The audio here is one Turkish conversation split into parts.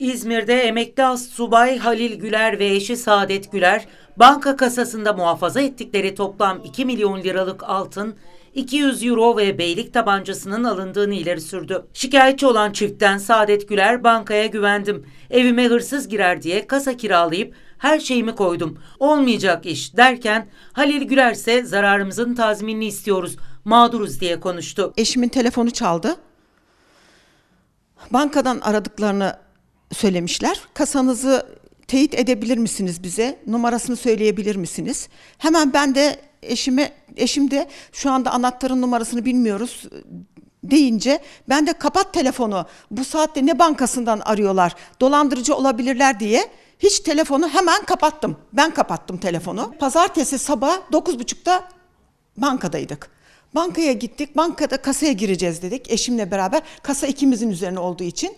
İzmir'de emekli subay Halil Güler ve eşi Saadet Güler, banka kasasında muhafaza ettikleri toplam 2 milyon liralık altın, 200 euro ve beylik tabancasının alındığını ileri sürdü. Şikayetçi olan çiftten Saadet Güler bankaya güvendim. Evime hırsız girer diye kasa kiralayıp her şeyimi koydum. Olmayacak iş derken Halil Güler ise zararımızın tazminini istiyoruz, mağduruz diye konuştu. Eşimin telefonu çaldı. Bankadan aradıklarını söylemişler. Kasanızı teyit edebilir misiniz bize? Numarasını söyleyebilir misiniz? Hemen ben de eşime eşim de şu anda anahtarın numarasını bilmiyoruz deyince ben de kapat telefonu. Bu saatte ne bankasından arıyorlar? Dolandırıcı olabilirler diye hiç telefonu hemen kapattım. Ben kapattım telefonu. Pazartesi sabah 9.30'da bankadaydık. Bankaya gittik. Bankada kasaya gireceğiz dedik eşimle beraber. Kasa ikimizin üzerine olduğu için.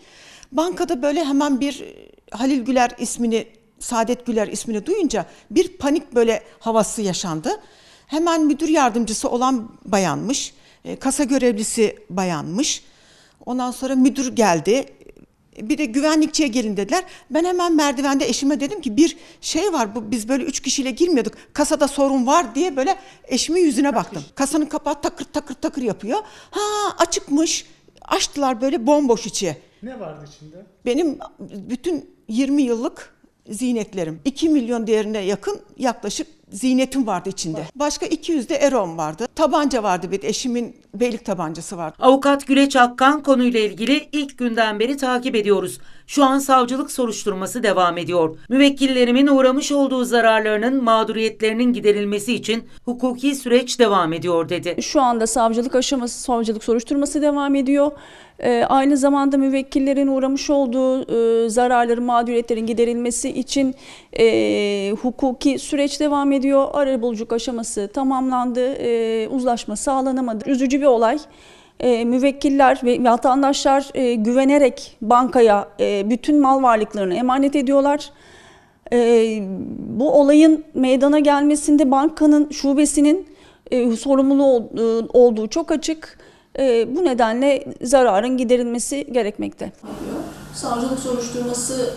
Bankada böyle hemen bir e, Halil Güler ismini, Saadet Güler ismini duyunca bir panik böyle havası yaşandı. Hemen müdür yardımcısı olan bayanmış. e, Kasa görevlisi bayanmış. Ondan sonra müdür geldi. Bir de güvenlikçiye gelin dediler. Ben hemen merdivende eşime dedim ki bir şey var bu biz böyle üç kişiyle girmiyorduk. Kasada sorun var diye böyle eşimin yüzüne baktım. Kasanın kapağı takır takır takır yapıyor. Ha açıkmış. Açtılar böyle bomboş içi. Ne vardı içinde? Benim bütün 20 yıllık ziynetlerim. 2 milyon değerine yakın yaklaşık ziynetim vardı içinde. Başka 200 de erom vardı. Tabanca vardı bir de eşimin beylik tabancası vardı. Avukat Güleç Akkan konuyla ilgili ilk günden beri takip ediyoruz. Şu an savcılık soruşturması devam ediyor. Müvekkillerimin uğramış olduğu zararlarının mağduriyetlerinin giderilmesi için hukuki süreç devam ediyor dedi. Şu anda savcılık aşaması, savcılık soruşturması devam ediyor. Ee, aynı zamanda müvekkillerin uğramış olduğu e, zararların, mağduriyetlerin giderilmesi için e, hukuki süreç devam ediyor. Arabuluculuk aşaması tamamlandı, e, uzlaşma sağlanamadı. Üzücü bir olay. E, müvekkiller ve vatandaşlar e, güvenerek bankaya e, bütün mal varlıklarını emanet ediyorlar. Ee, bu olayın meydana gelmesinde bankanın şubesinin e, sorumlu e, olduğu çok açık. E, bu nedenle zararın giderilmesi gerekmekte. Savcılık soruşturması